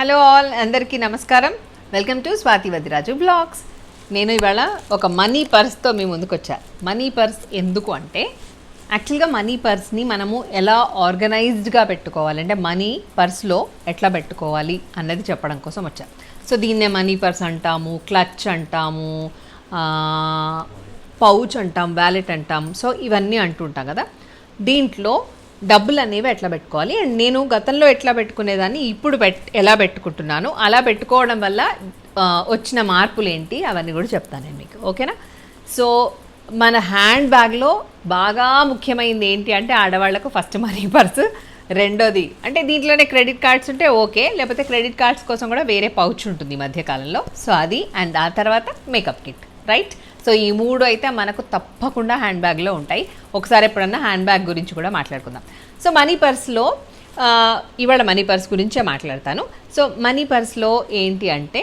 Hello all అందరికీ నమస్కారం. Welcome to Swathi Vadiraju blogs. నేను ఇవాళ ఒక మనీ పర్స్తో మీ ముందుకు వచ్చా మనీ పర్స్ ఎందుకు అంటే యాక్చువల్గా మనీ పర్స్ని మనము ఎలా ఆర్గనైజ్డ్గా పెట్టుకోవాలి అంటే మనీ పర్స్లో ఎట్లా పెట్టుకోవాలి అన్నది చెప్పడం కోసం వచ్చా. సో దీన్నే మనీ పర్స్ అంటాము క్లచ్ అంటాము పౌచ్ అంటాం వ్యాలెట్ అంటాం. సో ఇవన్నీ అంటుంటాం కదా. దీంట్లో డబ్బులు అనేవి ఎట్లా పెట్టుకోవాలి? అండ్ నేను గతంలో ఎట్లా పెట్టుకునేదాన్ని ఇప్పుడు పెట్ ఎలా పెట్టుకుంటున్నాను? అలా పెట్టుకోవడం వల్ల వచ్చిన మార్పులు ఏంటి అవన్నీ కూడా చెప్తాను నేను మీకు. ఓకేనా? సో మన హ్యాండ్ బ్యాగ్లో బాగా ముఖ్యమైనది ఏంటి అంటే ఆడవాళ్ళకు ఫస్ట్ మనీ పర్స్ రెండోది అంటే దీంట్లోనే క్రెడిట్ కార్డ్స్ ఉంటే ఓకే లేకపోతే క్రెడిట్ కార్డ్స్ కోసం కూడా వేరే పౌచ్ ఉంటుంది మధ్యకాలంలో. సో అది అండ్ ఆ తర్వాత మేకప్ కిట్ రైట్? సో ఈ మూడు అయితే మనకు తప్పకుండా హ్యాండ్ బ్యాగ్లో ఉంటాయి. ఒకసారి ఎప్పుడన్నా హ్యాండ్ బ్యాగ్ గురించి కూడా మాట్లాడుకుందాం. సో మనీ పర్స్లో ఇవాళ మనీ పర్స్ గురించే మాట్లాడతాను. సో మనీ పర్స్లో ఏంటి అంటే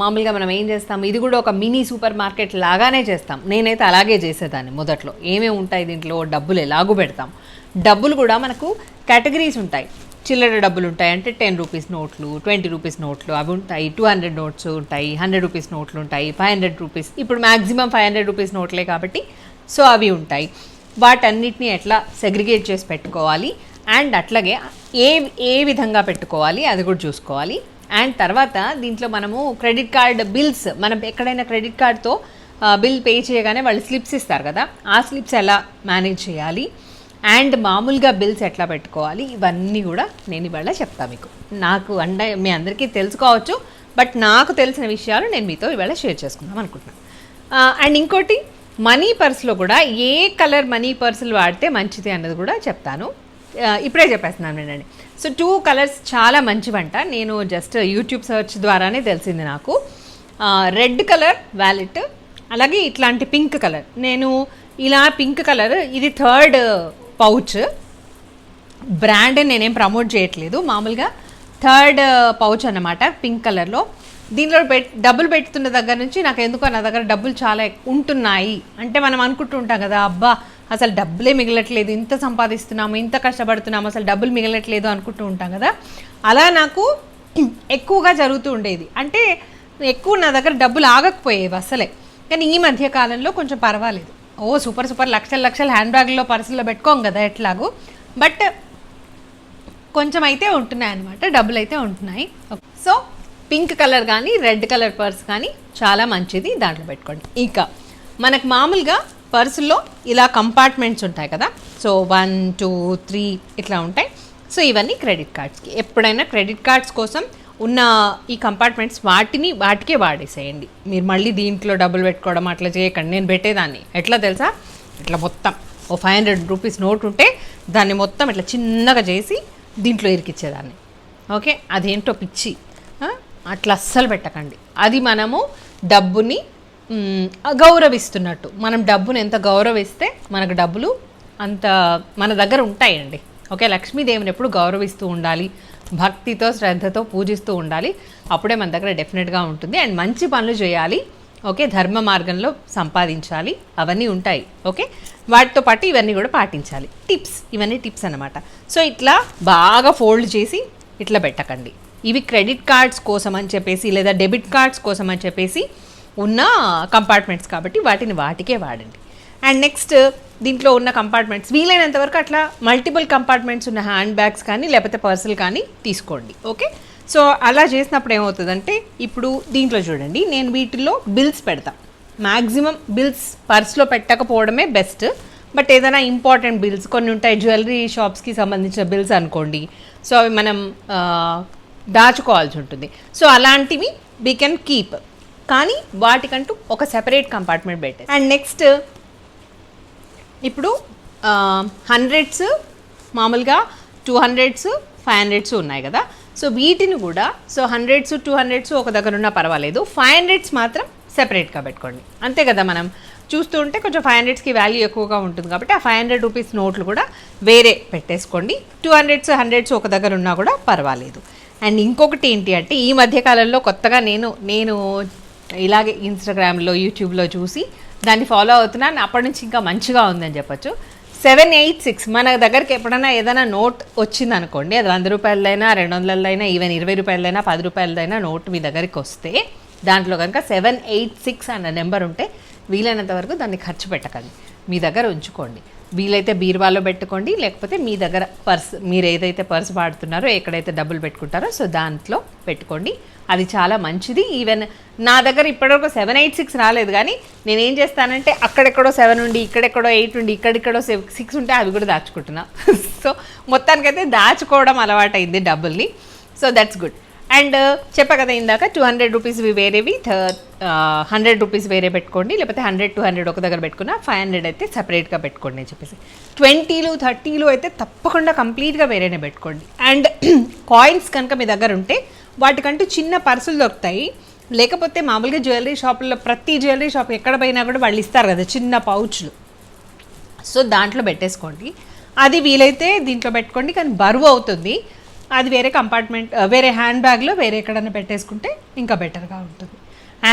మామూలుగా మనం ఏం చేస్తాం? ఇది కూడా ఒక మినీ సూపర్ మార్కెట్ లాగానే చేస్తాం. నేనైతే అలాగే చేసేదాన్ని మొదట్లో. ఏమేమి ఉంటాయి దీంట్లో? డబ్బులు ఎలాగూ పెడతాం. డబ్బులు కూడా మనకు కేటగిరీస్ ఉంటాయి. చిల్లర డబ్బులు ఉంటాయి అంటే టెన్ రూపీస్ నోట్లు ట్వంటీ రూపీస్ నోట్లు అవి ఉంటాయి టూ హండ్రెడ్ నోట్స్ ఉంటాయి హండ్రెడ్ రూపీస్ నోట్లు ఉంటాయి ఫైవ్ హండ్రెడ్ రూపీస్ ఇప్పుడు మ్యాక్సిమం ఫైవ్ హండ్రెడ్ రూపీస్ నోట్లే కాబట్టి సో అవి ఉంటాయి. వాటన్నిటిని ఎట్లా సెగ్రిగేట్ చేసి పెట్టుకోవాలి అండ్ అట్లాగే ఏ ఏ విధంగా పెట్టుకోవాలి అది కూడా చూసుకోవాలి. అండ్ తర్వాత దీంట్లో మనము క్రెడిట్ కార్డ్ బిల్స్ మనం ఎక్కడైనా క్రెడిట్ కార్డ్తో బిల్ పే చేయగానే వాళ్ళు స్లిప్స్ ఇస్తారు కదా ఆ స్లిప్స్ ఎలా మేనేజ్ చేయాలి? అండ్ మామూలుగా బిల్స్ ఎట్లా పెట్టుకోవాలి? ఇవన్నీ కూడా నేను ఇవాళ చెప్తా మీకు. నాకు అండ మీ అందరికీ తెలుసుకోవచ్చు బట్ నాకు తెలిసిన విషయాలు నేను మీతో ఇవాళ షేర్ చేసుకుందాం అనుకుంటున్నాను అండ్ ఇంకోటి మనీ పర్స్లో కూడా ఏ కలర్ మనీ పర్సులు వాడితే మంచిది అన్నది కూడా చెప్తాను. ఇప్పుడే చెప్పేస్తున్నాను నేనండి సో టూ కలర్స్ చాలా మంచివంట. నేను జస్ట్ యూట్యూబ్ సెర్చ్ ద్వారానే తెలిసింది నాకు. రెడ్ కలర్ వ్యాలెట్ అలాగే ఇట్లాంటి పింక్ కలర్. నేను ఇలా పింక్ కలర్ ఇది థర్డ్ పౌచ్. బ్రాండ్ నేనేం ప్రమోట్ చేయట్లేదు. మామూలుగా థర్డ్ uh, పౌచ్ అన్నమాట పింక్ కలర్లో. దీనిలో పెట్ డబ్బులు పెట్టుతున్న దగ్గర నుంచి నాకు ఎందుకో నా దగ్గర డబ్బులు చాలా ఉంటున్నాయి. అంటే మనం అనుకుంటుంటాం కదా అబ్బా అసలు డబ్బులే మిగలట్లేదు. ఇంత సంపాదిస్తున్నాము ఇంత కష్టపడుతున్నాము అసలు డబ్బులు మిగలట్లేదు అనుకుంటూ ఉంటాం కదా. అలా నాకు ఎక్కువగా జరుగుతూ ఉండేది. అంటే ఎక్కువ నా దగ్గర డబ్బులు ఆగకపోయేవి అసలే. కానీ ఈ మధ్య కాలంలో కొంచెం పర్వాలేదు. ఓ సూపర్ సూపర్. లక్షల లక్షల హ్యాండ్ బ్యాగ్లో పర్సులో పెట్టుకోం కదా ఎట్లాగూ. బట్ కొంచెం అయితే ఉంటున్నాయి. అనమాట డబ్బులు అయితే ఉంటున్నాయి సో పింక్ కలర్ కానీ రెడ్ కలర్ పర్స్ కానీ చాలా మంచిది. దాంట్లో పెట్టుకోండి. ఇంకా మనకు మామూలుగా పర్సుల్లో ఇలా కంపార్ట్మెంట్స్ ఉంటాయి కదా. సో వన్ టూ త్రీ ఇట్లా ఉంటాయి. సో ఇవన్నీ క్రెడిట్ కార్డ్స్కి. ఎప్పుడైనా క్రెడిట్ కార్డ్స్ కోసం ఉన్న ఈ కంపార్ట్మెంట్స్ వాటిని వాటికే వాడేసేయండి. మీరు మళ్ళీ దీంట్లో డబ్బులు పెట్టుకోవడం అట్లా చేయకండి. నేను పెట్టేదాన్ని. ఎట్లా తెలుసా? ఇట్లా మొత్తం ఓ ఫైవ్ హండ్రెడ్ రూపీస్ నోట్ ఉంటే దాన్ని మొత్తం ఇట్లా చిన్నగా చేసి దీంట్లో ఇరికిచ్చేదాన్ని. ఓకే? అదేంటో పిచ్చి. అట్లా అస్సలు పెట్టకండి. అది మనము డబ్బుని గౌరవిస్తున్నట్టు. మనం డబ్బుని ఎంత గౌరవిస్తే మనకు డబ్బులు అంత మన దగ్గర ఉంటాయండి. ఓకే? లక్ష్మీదేవిని ఎప్పుడు గౌరవిస్తూ ఉండాలి. భక్తితో శ్రద్ధతో పూజిస్తూ ఉండాలి. అప్పుడే మన దగ్గర డెఫినెట్గా ఉంటుంది. అండ్ మంచి పనులు చేయాలి. ఓకే ధర్మ మార్గంలో సంపాదించాలి. అవన్నీ ఉంటాయి. ఓకే వాటితో పాటు ఇవన్నీ కూడా పాటించాలి. టిప్స్ ఇవన్నీ టిప్స్ అన్నమాట. సో ఇట్లా బాగా ఫోల్డ్ చేసి ఇట్లా పెట్టకండి. ఇవి క్రెడిట్ కార్డ్స్ కోసం అని చెప్పేసి లేదా డెబిట్ కార్డ్స్ కోసం అని చెప్పేసి ఉన్న కంపార్ట్మెంట్స్ కాబట్టి వాటిని వాటికే వాడండి. అండ్ నెక్స్ట్ దీంట్లో ఉన్న కంపార్ట్మెంట్స్ వీలైనంత వరకు అట్లా మల్టిపుల్ కంపార్ట్మెంట్స్ ఉన్న హ్యాండ్ బ్యాగ్స్ కానీ లేకపోతే పర్సులు కానీ తీసుకోండి. ఓకే సో అలా చేసినప్పుడు ఏమవుతుందంటే ఇప్పుడు దీంట్లో చూడండి నేను వీటిల్లో బిల్స్ పెడతా. మ్యాక్సిమం బిల్స్ పర్స్లో పెట్టకపోవడమే బెస్ట్ బట్ ఏదైనా ఇంపార్టెంట్ బిల్స్ కొన్ని ఉంటాయి జ్యువెలరీ షాప్స్కి సంబంధించిన బిల్స్ అనుకోండి. సో అవి మనం దాచుకోవాల్సి ఉంటుంది. సో అలాంటివి వీ కెన్ కీప్ కానీ వాటికంటూ ఒక సెపరేట్ కంపార్ట్మెంట్ పెట్టే అండ్ నెక్స్ట్ ఇప్పుడు హండ్రెడ్స్ మామూలుగా టూ హండ్రెడ్స్ ఫైవ్ హండ్రెడ్స్ ఉన్నాయి కదా. సో వీటిని కూడా సో హండ్రెడ్స్ టూ హండ్రెడ్స్ ఒక దగ్గర ఉన్నా పర్వాలేదు. ఫైవ్ హండ్రెడ్స్ మాత్రం సెపరేట్గా పెట్టుకోండి. అంతే కదా మనం చూస్తూ ఉంటే కొంచెం ఫైవ్ హండ్రెడ్స్కి వాల్యూ ఎక్కువగా ఉంటుంది కాబట్టి ఆ ఫైవ్ హండ్రెడ్ రూపీస్ నోట్లు కూడా వేరే పెట్టేసుకోండి. టూ హండ్రెడ్స్ హండ్రెడ్స్ ఒక దగ్గర ఉన్నా కూడా పర్వాలేదు. అండ్ ఇంకొకటి ఏంటి అంటే ఈ మధ్యకాలంలో కొత్తగా నేను నేను ఇలాగే ఇన్స్టాగ్రామ్లో యూట్యూబ్లో చూసి దాన్ని ఫాలో అవుతున్నాను అప్పటి నుంచి ఇంకా మంచిగా ఉందని చెప్పొచ్చు. సెవెన్ ఎయిట్ సిక్స్ మన దగ్గరికి ఎప్పుడైనా ఏదైనా నోట్ వచ్చింది అనుకోండి అది వంద రూపాయలైనా రెండు వందలైనా ఈవెన్ ఇరవై రూపాయలైనా పది రూపాయలదైనా నోట్ మీ దగ్గరికి వస్తే దాంట్లో కనుక సెవెన్ ఎయిట్ సిక్స్ అన్న నెంబర్ ఉంటే వీలైనంత వరకు దాన్ని ఖర్చు పెట్టకండి. మీ దగ్గర ఉంచుకోండి. వీలైతే బీరువాలో పెట్టుకోండి లేకపోతే మీ దగ్గర పర్స్ మీరు ఏదైతే పర్స్ వాడుతున్నారో ఎక్కడైతే డబ్బులు పెట్టుకుంటారో సో దాంట్లో పెట్టుకోండి. అది చాలా మంచిది. ఈవెన్ నా దగ్గర ఇప్పటివరకు సెవెన్ ఎయిట్ సిక్స్ రాలేదు కానీ నేనేం చేస్తానంటే అక్కడెక్కడో సెవెన్ ఉండి ఇక్కడెక్కడో ఎయిట్ ఉండి ఇక్కడెక్కడో సిక్స్ ఉంటే అవి కూడా దాచుకుంటున్నా. సో మొత్తానికైతే దాచుకోవడం అలవాటైంది డబ్బుల్ని. సో దట్స్ గుడ్ అండ్ చెప్పా కదా ఇందాక టూ హండ్రెడ్ రూపీస్ వేరేవి హండ్రెడ్ రూపీస్ వేరే పెట్టుకోండి లేకపోతే హండ్రెడ్ టూ హండ్రెడ్ ఒక దగ్గర పెట్టుకున్నా ఫైవ్ హండ్రెడ్ అయితే సపరేట్గా పెట్టుకోండి అని చెప్పేసి. ట్వంటీలు థర్టీలు అయితే తప్పకుండా కంప్లీట్గా వేరేనే పెట్టుకోండి. అండ్ కాయిన్స్ కనుక మీ దగ్గర ఉంటే వాటికంటూ చిన్న పర్సులు దొరుకుతాయి. లేకపోతే మామూలుగా జ్యువెలరీ షాపుల్లో ప్రతి జ్యువెలరీ షాప్ ఎక్కడ పోయినా కూడా వాళ్ళు ఇస్తారు కదా చిన్న పౌచ్లు సో దాంట్లో పెట్టేసుకోండి. అది వీలైతే దీంట్లో పెట్టుకోండి కానీ బరువు అవుతుంది. అది వేరే కంపార్ట్మెంట్ uh, వేరే హ్యాండ్ బ్యాగ్లో వేరే ఎక్కడైనా పెట్టేసుకుంటే ఇంకా బెటర్గా ఉంటుంది.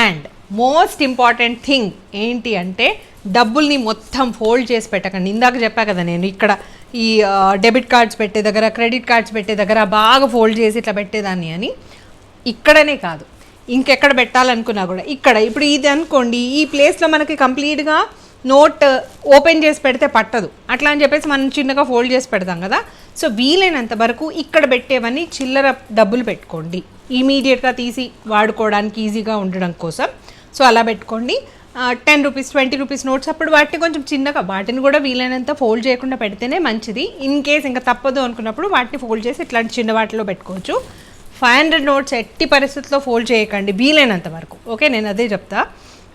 అండ్ మోస్ట్ ఇంపార్టెంట్ థింగ్ ఏంటి అంటే డబ్బుల్ని మొత్తం ఫోల్డ్ చేసి పెట్టకండి. ఇందాక చెప్పా కదా నేను ఇక్కడ ఈ uh, డెబిట్ కార్డ్స్ పెట్టే దగ్గర క్రెడిట్ కార్డ్స్ పెట్టే దగ్గర బాగా ఫోల్డ్ చేసి ఇట్లా పెట్టేదాన్ని అని ఇక్కడనే కాదు. ఇంకెక్కడ పెట్టాలనుకున్నా కూడా ఇక్కడ ఇప్పుడు ఇది అనుకోండి ఈ ప్లేస్లో మనకి కంప్లీట్గా నోట్ ఓపెన్ చేసి పెడితే పట్టదు. అట్లా అని చెప్పేసి మనం చిన్నగా ఫోల్డ్ చేసి పెడతాం కదా. సో వీలైనంత వరకు ఇక్కడ పెట్టేవన్నీ చిల్లర డబ్బులు పెట్టుకోండి. ఇమీడియట్గా తీసి వాడుకోవడానికి ఈజీగా ఉండడం కోసం. సో అలా పెట్టుకోండి. Ten rupees twenty rupees notes అప్పుడు వాటిని కొంచెం చిన్నగా వాటిని కూడా వీలైనంత ఫోల్డ్ చేయకుండా పెడితేనే మంచిది. ఇన్ కేస్ ఇంకా తప్పదు అనుకున్నప్పుడు వాటిని ఫోల్డ్ చేసి ఇట్లాంటి చిన్న వాటిలో పెట్టుకోవచ్చు. ఫైవ్ హండ్రెడ్ నోట్స్ ఎట్టి పరిస్థితుల్లో ఫోల్డ్ చేయకండి. వీలైనంత వరకు. ఓకే నేను అదే చెప్తా.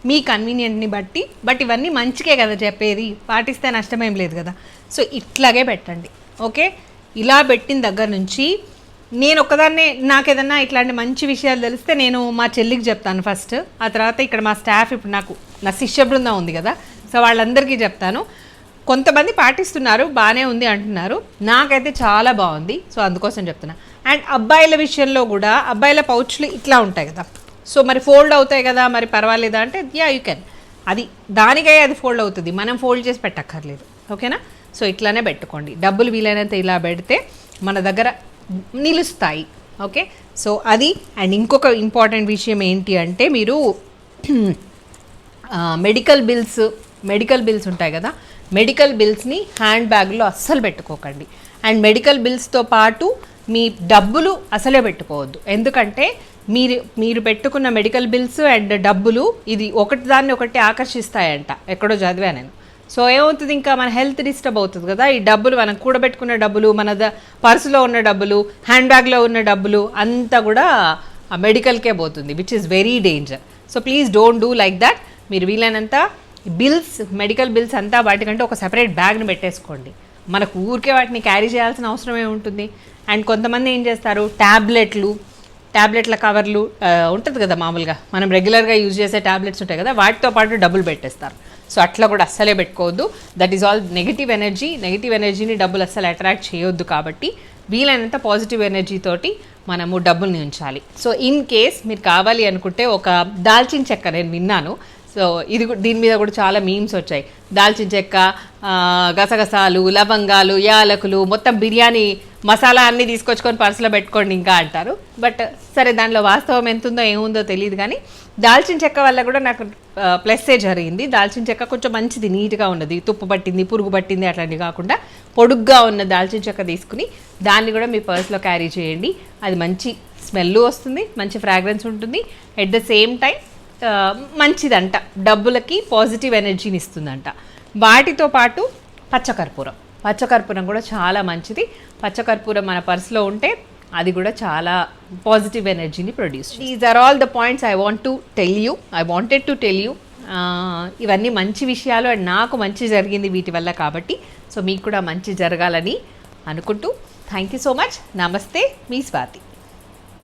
మీ కన్వీనియంట్ని బట్టి బట్ ఇవన్నీ మంచికే కదా చెప్పేది. పాటిస్తే నష్టమేం లేదు కదా. సో ఇట్లాగే పెట్టండి. ఓకే? ఇలా పెట్టిన దగ్గర నుంచి నేను ఒక్కదాన్నే నాకు ఏదన్నా ఇట్లాంటి మంచి విషయాలు తెలిస్తే నేను మా చెల్లికి చెప్తాను ఫస్ట్ ఆ తర్వాత ఇక్కడ మా స్టాఫ్ ఇప్పుడు నాకు నా శిష్య బృందం ఉంది కదా. సో వాళ్ళందరికీ చెప్తాను. కొంతమంది పాటిస్తున్నారు బాగానే ఉంది అంటున్నారు. నాకైతే చాలా బాగుంది. సో అందుకోసం చెప్తున్నా. అండ్ అబ్బాయిల విషయంలో కూడా అబ్బాయిల పౌచ్లు ఇట్లా ఉంటాయి కదా. సో మరి ఫోల్డ్ అవుతాయి కదా మరి పర్వాలేదా అంటే యా యూ కెన్ అది దానికై అది ఫోల్డ్ అవుతుంది. మనం ఫోల్డ్ చేసి పెట్టక్కర్లేదు. ఓకేనా? సో ఇట్లానే పెట్టుకోండి. డబ్బులు వీలైనంత ఇలా పెడితే మన దగ్గర నిలుస్తాయి. ఓకే? సో అది అండ్ ఇంకొక ఇంపార్టెంట్ విషయం ఏంటి అంటే మీరు మెడికల్ బిల్స్ మెడికల్ బిల్స్ ఉంటాయి కదా మెడికల్ బిల్స్ని హ్యాండ్ బ్యాగ్లో అస్సలు పెట్టుకోకండి. అండ్ మెడికల్ బిల్స్తో పాటు మీ డబ్బులు అసలే పెట్టుకోవద్దు. ఎందుకంటే మీరు మీరు పెట్టుకున్న మెడికల్ బిల్స్ అండ్ డబ్బులు ఇది ఒకటి దాన్ని ఒకటి ఆకర్షిస్తాయంట. ఎక్కడో చదివా నేను. సో ఏమవుతుంది ఇంకా మన హెల్త్ డిస్టర్బ్ అవుతుంది కదా. ఈ డబ్బులు మనం కూడబెట్టుకున్న డబ్బులు మన ద పర్సులో ఉన్న డబ్బులు హ్యాండ్ బ్యాగ్లో ఉన్న డబ్బులు అంతా కూడా ఆ మెడికల్కే పోతుంది which is very danger so please don't do like that మీరు వీలైనంత బిల్స్ మెడికల్ బిల్స్ అంతా వాటికంటే ఒక సెపరేట్ బ్యాగ్ని పెట్టేసుకోండి. మనకు ఊరికే వాటిని క్యారీ చేయాల్సిన అవసరం ఏముంటుంది? అండ్ కొంతమంది ఏం చేస్తారు? ట్యాబ్లెట్లు ట్యాబ్లెట్ల కవర్లు ఉంటుంది కదా మామూలుగా. మనం రెగ్యులర్గా యూజ్ చేసే ట్యాబ్లెట్స్ ఉంటాయి కదా వాటితో పాటు డబ్బులు పెట్టేస్తారు. సో అట్లా కూడా అస్సలే పెట్టుకోవద్దు. That is all negative energy negative ఎనర్జీని డబ్బులు అస్సలు అట్రాక్ట్ చేయొద్దు కాబట్టి వీలైనంత పాజిటివ్ ఎనర్జీ తోటి మనము డబ్బుల్ని ఉంచాలి. సో ఇన్ కేస్ మీరు కావాలి అనుకుంటే ఒక దాల్చిన చెక్క నేను విన్నాను. సో ఇది కూడా- దీని మీద కూడా చాలా మీమ్స్ వచ్చాయి. దాల్చిన చెక్క గసగసాలు లవంగాలు యాలకులు మొత్తం బిర్యానీ మసాలా అన్నీ తీసుకొచ్చుకొని పర్సులో పెట్టుకోండి ఇంకా అంటారు. బట్ సరే దానిలో వాస్తవం ఎంత ఉందో ఏముందో తెలియదు కానీ దాల్చిన చెక్క వల్ల కూడా నాకు ప్లస్సే జరిగింది. దాల్చిన చెక్క కొంచెం మంచిది నీట్గా ఉన్నది. తుప్పు పట్టింది పురుగు పట్టింది అట్లాంటివి కాకుండా పొడుగ్గా ఉన్న దాల్చిన చెక్క తీసుకుని దాన్ని కూడా మీ పర్స్లో క్యారీ చేయండి. అది మంచి స్మెల్ వస్తుంది మంచి ఫ్రాగ్రెన్స్ ఉంటుంది. ఎట్ ద సేమ్ టైం మంచిదంట. డబ్బులకి పాజిటివ్ ఎనర్జీని ఇస్తుందంట. వాటితో పాటు పచ్చకర్పూరం. పచ్చకర్పూరం కూడా చాలా మంచిది. పచ్చకర్పూరం మన పర్స్లో ఉంటే అది కూడా చాలా పాజిటివ్ ఎనర్జీని produce these are all the points I want to tell you I wanted to tell you ఇవన్నీ మంచి విషయాలు అండ్ నాకు మంచి జరిగింది వీటి వల్ల కాబట్టి సో మీకు కూడా మంచి జరగాలని అనుకుంటూ. థ్యాంక్ యూ సో మచ్ నమస్తే మీ స్వాతి.